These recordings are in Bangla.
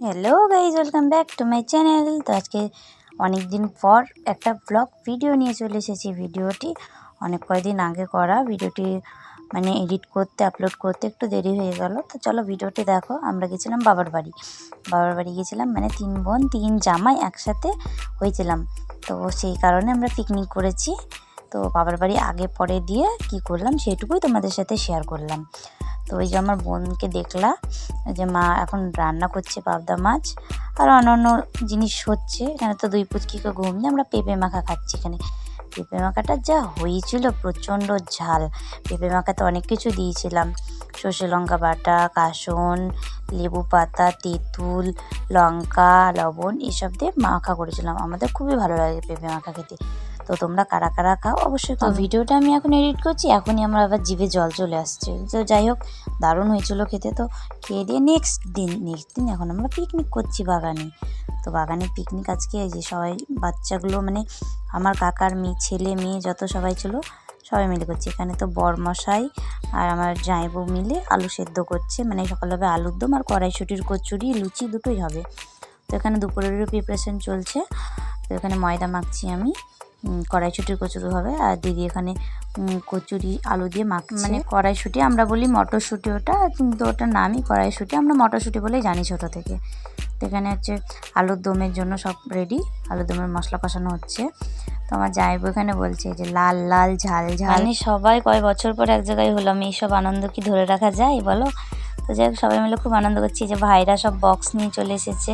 Hello guys welcome back to my channel তো আজকে অনেক দিন পর একটা ব্লগ ভিডিও নিয়ে চলে এসেছি ভিডিওটি অনেক কয়দিন আগে করা। ভিডিওটি মানে এডিট করতে আপলোড করতে একটু দেরি হয়ে গেল। তো চলো ভিডিওটি দেখো। আমরা গেছিলাম বাবার বাড়ি। বাবার বাড়ি গেছিলাম মানে তিন বোন, তিন জামাই একসাথে হয়েছিলাম। তো সেই কারণে আমরা পিকনিক করেছি। তো বাবার বাড়ি আগে পরে দিয়ে কি করলাম সেটুকুই তোমাদের সাথে শেয়ার করলাম। তো ওই যে আমার বোনকে দেখলা, যে মা এখন রান্না করছে পাবদা মাছ, আর অন্যান্য জিনিস হচ্ছে, এখানে তো দুই পুচকিকে ঘুম দিয়ে আমরা পেঁপে মাখা খাচ্ছি এখানে। পেঁপে মাখাটা যা হয়েছিল প্রচণ্ড ঝাল, পেঁপে মাখাতে অনেক কিছু দিয়েছিলাম। সর্ষে লঙ্কা বাটা, কাসন, লেবু পাতা, তেঁতুল, লঙ্কা, লবণ, এসব দিয়ে মাখা করেছিলাম। আমাদের খুবই ভালো লাগে পেঁপে মাখা খেতে। তো তোমরা কারা কারা খাও? অবশ্যই তো ভিডিওটা আমি এখন এডিট করছি এখনই আমার আবার জিভে জল চলে আসছে। তো যাই হোক দারুণ হয়েছিল খেতে। তো খেয়ে দিয়ে নেক্সট দিন নেক্সট দিন এখন আমরা পিকনিক করছি বাগানে। তো বাগানে পিকনিক আজকে এই যে সবাই বাচ্চাগুলো মানে আমার কাকার মেয়ে ছেলে মেয়ে যত সবাই ছিল সবাই মিলে করছে। এখানে তো বরমশাই আর আমার জাঁইবউ মিলে আলু সেদ্ধ করছে। মানে সকাল হবে আলুর দম আর কড়াইশুটির কচুরি লুচি দুটোই হবে। তো এখানে দুপুরেরও প্রিপারেশন চলছে। তো এখানে ময়দা মাখছি আমি। কড়াইশুটির কচুরি হবে আর দিদি এখানে কচুরি আলু দিয়ে মাখছে। মানে কড়াইশুটি আমরা বলি মটরশুঁটি ওটা কিন্তু ওটার নামই কড়াইশুটি। আমরা মটরশুঁটি বলেই জানি ছোটো থেকে। তো এখানে হচ্ছে আলুর দমের জন্য সব রেডি আলুর দমের মশলা কষানো হচ্ছে। তো আমার জামাইবু এখানে বলছে যে লাল লাল ঝাল ঝাল। মানে সবাই কয় বছর পর এক জায়গায় হলাম এইসব আনন্দ কি ধরে রাখা যায় বলো? তো যাই হোক, সবাই মিলে খুব আনন্দ করছি যে ভাইরা সব বক্স নিয়ে চলে এসেছে।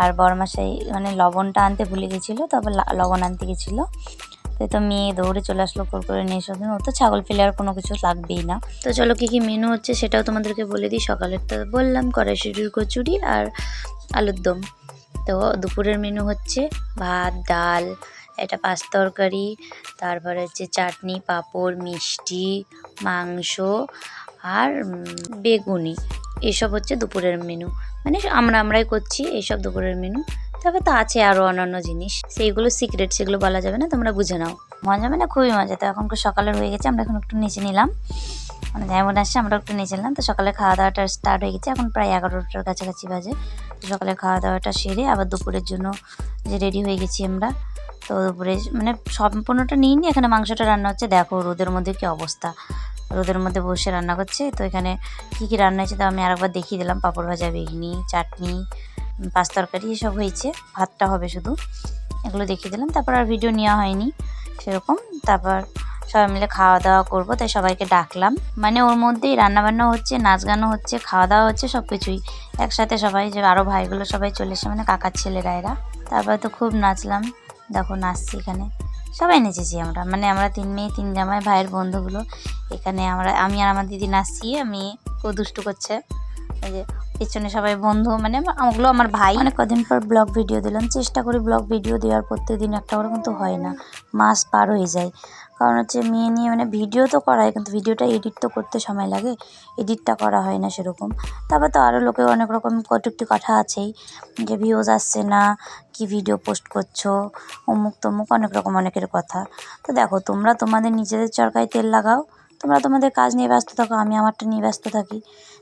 আর বরমাসাই মানে লবণটা আনতে ভুলে গেছিল, তারপর লবণ আনতে গেছিল। তো তো মেয়ে দৌড়ে চলে আসলো করে করে নিয়ে এসো। ও তো ছাগল ফেলে আর কোনো কিছু লাগবেই না। তো চলো কী কী মেনু হচ্ছে সেটাও তোমাদেরকে বলে দিই। সকালের তো বললাম কড়াইশুটির কচুরি আর আলুর দম। তো দুপুরের মেনু হচ্ছে ভাত, ডাল এটা পাঁচ তরকারি, তারপরে হচ্ছে চাটনি, পাঁপড়, মিষ্টি, মাংস আর বেগুনি। এসব হচ্ছে দুপুরের মেনু মানে আমরা, আমরাই করছি এইসব দুপুরের মেনু তবে তো আছে আরও অন্যান্য জিনিস। সেইগুলো সিক্রেট সেগুলো বলা যাবে না, তোমরা বুঝে নাও। মজা মানে খুবই মজা। তো এখন সকালের হয়ে গেছে, আমরা এখন একটু নিচে নিলাম। মানে যেমন আসছে, আমরা একটু নিচে নিলাম। তো সকালে খাওয়া দাওয়াটা স্টার্ট হয়ে গেছে, এখন প্রায় এগারোটার কাছাকাছি বাজে। তো সকালে খাওয়া দাওয়াটা সেরে আবার দুপুরের জন্য যে রেডি হয়ে গেছি আমরা, তো দুপুরে মানে সম্পূর্ণটা নিয়ে নিই এখানে মাংসটা রান্না হচ্ছে। দেখো, রোদের মধ্যে কী অবস্থা। রোদের মধ্যে বসে রান্না করছে। তো এখানে কী কী রান্না হয়েছে তো আমি আরেকবার দেখিয়ে দিলাম। পাঁপড় ভাজা, বেগনি, চাটনি পাঁচ তরকারি এসব হয়েছে। ভাতটা হবে শুধু। এগুলো দেখিয়ে দিলাম। তারপর আর ভিডিও নেওয়া হয়নি সেরকম। তারপর সবাই মিলে খাওয়া দাওয়া করব। তাই সবাইকে ডাকলাম। মানে ওর মধ্যেই রান্নাবান্না হচ্ছে, নাচ গানও হচ্ছে, খাওয়া দাওয়া হচ্ছে সব কিছুই একসাথে সবাই যে আরও ভাইগুলো সবাই চলে এসে মানে কাকার ছেলেরা এরা তারপরে তো খুব নাচলাম। দেখো নাচছি এখানে। সবাই নেচেছি আমরা। মানে আমরা তিন মেয়ে, তিন জামাই, ভাইয়ের বন্ধুগুলো। এখানে আমরা, আমি আর আমার দিদি নাচছি, আমি ও দুষ্টু করছে। এই যে পেছনে সবাই বন্ধু মানে ওগুলো আমার ভাই। অনেক কদিন পর ব্লগ ভিডিও দিলাম। চেষ্টা করি ব্লগ ভিডিও দেওয়ার, প্রত্যেকদিন একটা করে কিন্তু হয় না। মাস পার হয়ে যায়। কারণ হচ্ছে মেয়ে নিয়ে মানে ভিডিও তো করা হয় কিন্তু ভিডিওটা এডিট তো করতে সময় লাগে। এডিটটা করা হয় না সেরকম। তারপর তো আরও লোকের অনেক রকম কটুক্তি কথা আছেই, যে ভিউজ আসছে না, কি ভিডিও পোস্ট করছ? অমুক তমুক অনেক রকম অনেকের কথা। তো দেখো, তোমরা তোমাদের নিজেদের চরকায় তেল লাগাও। তোমরা তোমাদের কাজ নিয়ে ব্যস্ত থাকো, আমি আমারটা নিয়ে ব্যস্ত থাকি।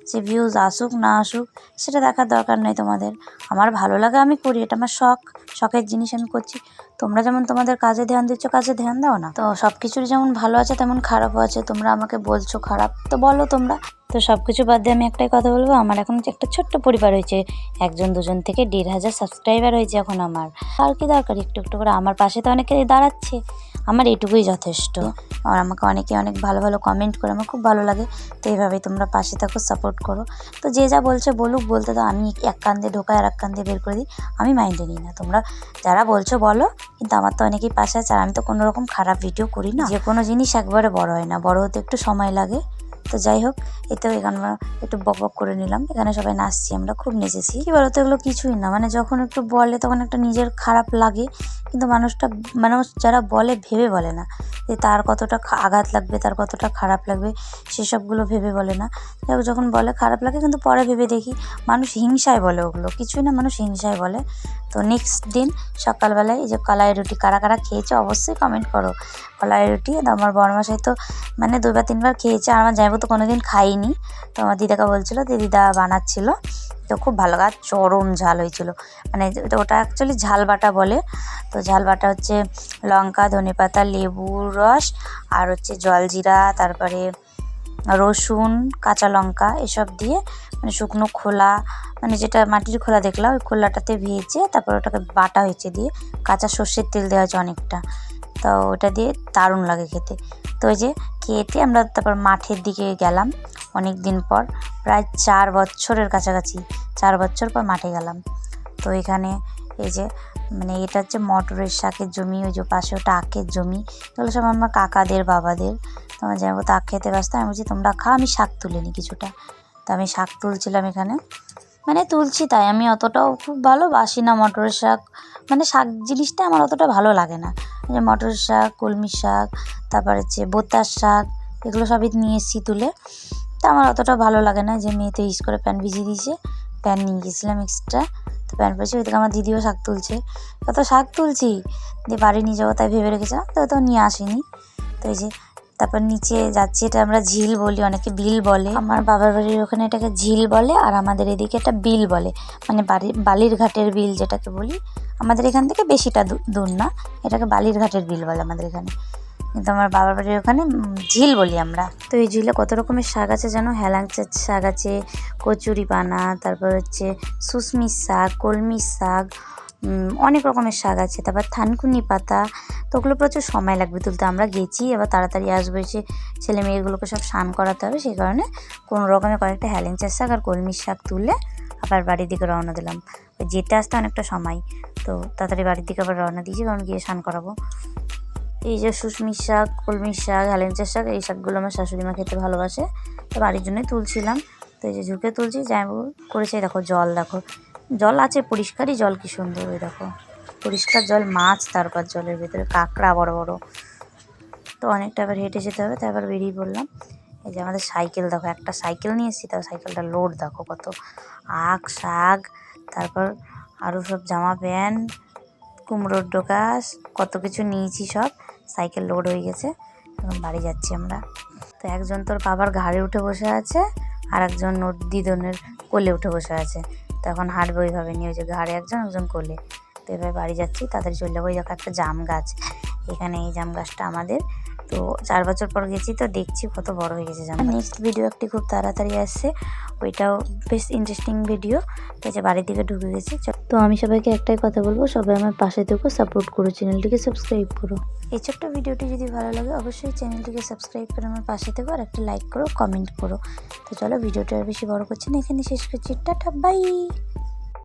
সে ভিউজ আসুক, না আসুক, সেটা দেখার দরকার নেই তোমাদের। আমার ভালো লাগে, আমি করি, এটা আমার শখ, শখের জিনিস আমি করছি। তোমরা যেমন তোমাদের কাজে ধ্যান দিচ্ছ, কাজে ধ্যান দাও না। তো সব কিছুর যেমন ভালো আছে, তেমন খারাপও আছে। তোমরা আমাকে বলছো খারাপ, তো বলো তোমরা। তো সব কিছু বাদ দিয়ে আমি একটাই কথা বলব, আমার এখন একটা ছোট্ট পরিবার হয়েছে একজন, দুজন থেকে দেড় হাজার সাবস্ক্রাইবার হয়েছে এখন আমার। আর কি দরকার, একটু একটু করে? আমার পাশে তো অনেকে দাঁড়াচ্ছে। আমার এটুকুই যথেষ্ট। আর আমাকে অনেকে অনেক ভালো ভালো কমেন্ট করে, আমার খুব ভালো লাগে। তো এইভাবেই তোমরা পাশে থাকো সাপোর্ট করো। তো যে যা বলছে বলুক, বলতে তো আমি এক কান দিয়ে ঢোকাই আর এক কান দিয়ে বের করে দিই, আমি মাইন্ডে নিই না। তোমরা যারা বলছো বলো, কিন্তু আমার তো অনেকেই পাশে আছে, আর আমি তো কোনো রকম খারাপ ভিডিও করি না। যে কোনো জিনিস একবারে বড় হয় না, বড় হতে একটু সময় লাগে। তো যাই হোক এতেও এখানে একটু বক বক করে নিলাম। এখানে সবাই নাচছি, আমরা খুব নেচেছি। কি বলতো, এগুলো কিছুই না। মানে যখন একটু বলে তখন একটা নিজের খারাপ লাগে। কিন্তু মানুষটা মানুষ যারা বলে ভেবে বলে না। যে তার কতটা আঘাত লাগবে, তার কতটা খারাপ লাগবে, সেসবগুলো ভেবে বলে না। যখন বলে খারাপ লাগে, কিন্তু পরে ভেবে দেখি মানুষ হিংসায় বলে ওগুলো। কিছুই না, মানুষ হিংসায় বলে। তো নেক্সট দিন সকালবেলায় এই যে কলাই রুটি, কারা কারা খেয়েছে অবশ্যই কমেন্ট করো। কলাই রুটি তো আমার বড়মাসাই তো মানে দুবার তিনবার খেয়েছে, আর আমার জামাইবাবু তো কোনোদিন খাইনি। তো আমার দিদাকে বলছিলো যে দিদা বানাচ্ছিল, তো খুব ভালো, আর চরম ঝাল হয়েছিল। মানে ওটা- অ্যাকচুয়ালি ঝাল বাটা বলে। তো ঝাল বাটা হচ্ছে লঙ্কা ধনেপাতা লেবুর রস, আর হচ্ছে জলজিরা তারপরে রসুন, কাঁচা লঙ্কা, এসব দিয়ে মানে শুকনো খোলা মানে যেটা মাটির খোলা দেখলাম, ওই খোলাটাতে ভেজে তারপর ওটাকে বাটা হয়েছে দিয়ে কাঁচা সর্ষের তেল দেওয়া হয়েছে অনেকটা। তো ওটা দিয়ে দারুণ লাগে খেতে। তো ওই যে খেতে আমরা তারপর মাঠের দিকে গেলাম অনেক দিন পর, প্রায় চার বছরের কাছাকাছি, চার বছর পর মাঠে গেলাম। তো এখানে এই যে মানে এটা হচ্ছে মটরের শাকের জমি, ওই যে পাশে ওটা আখের জমি, এগুলো সব আমার কাকাদের, বাবাদের। তো আমার যেমন তো আখ খেতে ব্যস্ত, আমি বলছি, তোমরা খাও, আমি শাক তুলে কিছুটা। তো আমি শাক তুলছিলাম এখানে। মানে তুলছি তাই, আমি অতটাও খুব ভালোবাসি না মটরের শাক। মানে শাক জিনিসটা আমার অতটা ভালো লাগে না। যে মটরের শাক, কলমি শাক, তারপর হচ্ছে বোতার শাক, এগুলো সবই নিয়ে এসেছি তুলে। তা আমার অতটা ভালো লাগে না, যে মেয়ে তো ইস করে প্যান্ট ভিজিয়ে দিয়েছে প্যান্ট নিয়ে গেছিলাম এক্সট্রা তো প্যান্ট পরেছি ওইদিকে আমার দিদিও শাক তুলছে। কত শাক তুলছি, দিয়ে বাড়ি নিয়ে যাব তাই ভেবে রেখেছিলাম, তো তো নিয়ে আসিনি। তো এই যে তারপর নিচে যাচ্ছি, এটা আমরা ঝিল বলি, অনেকে বিল বলে। আমার বাবার বাড়ির ওখানে এটাকে ঝিল বলে, আর আমাদের এদিকে এটা বিল বলে। মানে বাড়ি বালির ঘাটের বিল যেটাকে বলি, আমাদের এখান থেকে বেশিটা দূর না। এটাকে বালির ঘাটের বিল বলে আমাদের এখানে। কিন্তু আমার বাবার বাড়ির ওখানে ঝিল বলি আমরা। তো এই ঝিলে কত রকমের শাক আছে জানো? হেলাঞ্চের শাক আছে কচুরি পানা তারপর হচ্ছে সুসমির শাক, কলমির শাক অনেক রকমের শাক আছে, তারপর থানকুনি পাতা, তো ওগুলো প্রচুর সময় লাগবে তুলতে। আমরা গেছি, এবার তাড়াতাড়ি আসব এসে ছেলে মেয়েগুলোকে সব স্নান করাতে হবে, সেই কারণে কোনো রকমের কয়েকটা হেলেঞ্চার শাক আর কলমির শাক তুলে আবার বাড়ির দিকে রওনা দিলাম। যেতে আসতে অনেকটা সময়, তো তাড়াতাড়ি বাড়ির দিকে আবার রওনা দিয়েছি, কারণ গিয়ে স্নান করাবো। এই যে সুসমির শাক, কলমির শাক, হেলেঞ্চার শাক, এই শাকগুলো আমার শাশুড়ি মা খেতে ভালোবাসে, তো বাড়ির জন্যই তুলছিলাম। তো এই যে ঝুঁকে তুলছি, যাই করেছে, দেখো জল, দেখো। জল আছে, পরিষ্কারই জল, কি সুন্দর ওই দেখো। পরিষ্কার জল, মাছ, তারপর জলের ভেতরে কাঁকড়া, বড় বড়। তো অনেকটা আবার হেঁটে যেতে হবে তারপর বেরিয়ে পড়লাম। এই যে আমাদের সাইকেল, দেখো, একটা সাইকেল নিয়ে এসেছি, তাও সাইকেলটা লোড, দেখো কত। আখ, শাক, তারপর আরও সব জামা প্যান্ট, কুমড়োর ডোকাস কত কিছু নিয়েছি সব, সাইকেল লোড হয়ে গেছে। এখন বাড়ি যাচ্ছি আমরা। তো একজন তোর বাবার ঘাড়ে উঠে বসে আছে, আর একজন ওর দিদনের কোলে উঠে বসে আছে। তখন হাঁটবে ওইভাবে। নিয়ে ওই যে ঘাড়ে একজন একজন কোলে। তো এবার বাড়ি যাচ্ছি তাদের চলে যাব। ওই দেখো একটা জাম গাছ। এখানে এই জাম গাছটা আমাদের তো চার বছর পর গেছি তো দেখছি কত বড় হয়ে গেছে জাম নেক্সট ভিডিও একটি খুব তাড়াতাড়ি আসছে ওইটাও বেশ ইন্টারেস্টিং ভিডিও যে বাড়ির দিকে ঢুকে গেছি। তো আমি সবাইকে একটাই কথা বলব সবাই আমার পাশে থেকো সাপোর্ট করো চ্যানেলটিকে সাবস্ক্রাইব করো। এই ছোট্ট ভিডিওটি যদি ভালো লাগে অবশ্যই চ্যানেলটিকে সাবস্ক্রাইব করে আমার পাশে থেকো আর একটা লাইক করো কমেন্ট করো। তো চলো ভিডিওটা আর বেশি বড় করছি না এখানে শেষ করছি। Tata bye